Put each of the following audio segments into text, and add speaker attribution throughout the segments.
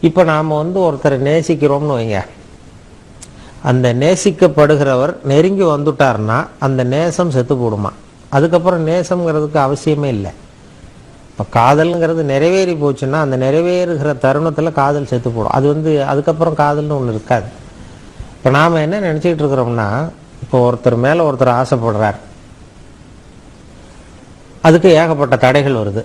Speaker 1: இப்போ நாம் வந்து ஒருத்தரை நேசிக்கிறோம்னு வைங்க. அந்த நேசிக்கப்படுகிறவர் நெருங்கி வந்துட்டார்னா அந்த நேசம் செத்து போடுமா? அதுக்கப்புறம் நேசம்ங்கிறதுக்கு அவசியமே இல்லை. இப்போ காதல்ங்கிறது நிறைவேறி போச்சுன்னா அந்த நிறைவேறுகிற தருணத்தில் காதல் செத்து போடும். அது வந்து அதுக்கப்புறம் காதல்னு ஒன்று இருக்காது. இப்போ நாம் என்ன நினச்சிக்கிட்டு இருக்கிறோம்னா இப்போ ஒருத்தர் மேலே ஒருத்தர் ஆசைப்படுறார். அதுக்கு ஏகப்பட்ட தடைகள் வருது.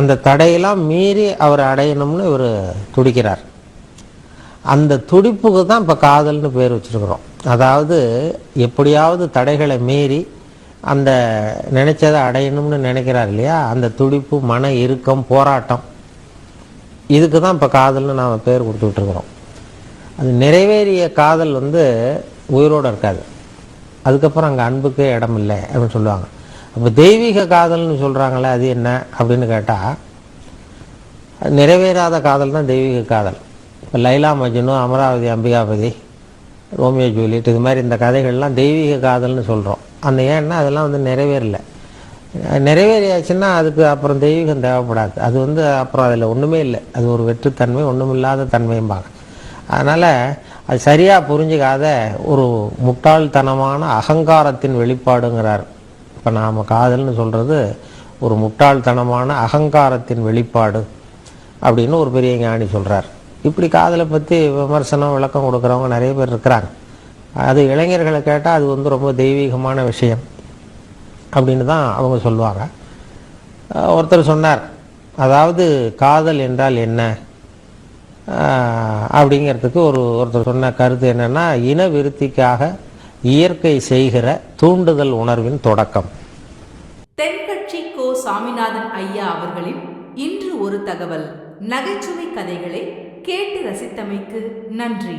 Speaker 1: அந்த தடையெல்லாம் மீறி அவர் அடையணும்னு இவர் துடிக்கிறார். அந்த துடிப்புக்கு தான் இப்போ காதல்னு பேர் வச்சிருக்கிறோம். அதாவது எப்படியாவது தடைகளை மீறி அந்த நினைச்சதை அடையணும்னு நினைக்கிறார் இல்லையா? அந்த துடிப்பு மன இறுக்கம் போராட்டம். இதுக்கு தான் இப்போ காதல்னு நாம் பேர் கொடுத்துட்ருக்குறோம் அது நிறைவேறிய காதல் வந்து உயிரோடு இருக்காது. அதுக்கப்புறம் அங்கே அன்புக்கே இடம் இல்லை அப்படின்னு சொல்லுவாங்க. அப்போ தெய்வீக காதல்னு சொல்கிறாங்களே அது என்ன அப்படின்னு கேட்டால் நிறைவேறாத காதல் தான் தெய்வீக காதல். இப்போ லைலா மஜ்னு அமராவதி அம்பிகாபதி ரோமியோ ஜூலியட் இது மாதிரி இந்த கதைகள்லாம் தெய்வீக காதல்னு சொல்கிறோம் அந்த ஏன்னா அதெல்லாம் வந்து நிறைவேறல. நிறைவேறியாச்சுன்னா அதுக்கு அப்புறம் தெய்வீகம் தேவைப்படாது. அது வந்து அப்புறம் அதில் ஒன்றுமே இல்லை. அது ஒரு வெற்றுத்தன்மை ஒன்றுமில்லாத தன்மையும்பாங்க. அதனால் அது சரியாக புரிஞ்சுக்காத ஒரு முட்டாள்தனமான அகங்காரத்தின் வெளிப்பாடுங்கிறார். இப்போ நாம் காதல்னு சொல்கிறது ஒரு முட்டாள்தனமான அகங்காரத்தின் வெளிப்பாடு அப்படின்னு ஒரு பெரிய ஞானி சொல்கிறார் இப்படி காதலை பற்றி விமர்சனம் விளக்கம் கொடுக்குறவங்க நிறைய பேர் இருக்கிறாங்க. அது இளைஞர்களை கேட்டால் அது வந்து ரொம்ப தெய்வீகமான விஷயம் அப்படின்னு தான் அவங்க சொல்லுவாங்க. ஒருத்தர் சொன்னார் அதாவது காதல் என்றால் என்ன? அப்படிங்கிறதுக்கு ஒரு ஒருத்தர் சொன்ன கருத்து என்னென்னா இன விருத்திக்காக இயற்கை செய்கிற தூண்டுதல் உணர்வின் தொடக்கம்.
Speaker 2: தென்கட்சி கோ சாமிநாதன் ஐயா அவர்களின் இன்று ஒரு தகவல். நகைச்சுவை கதைகளை கேட்டு ரசித்தமைக்கு நன்றி.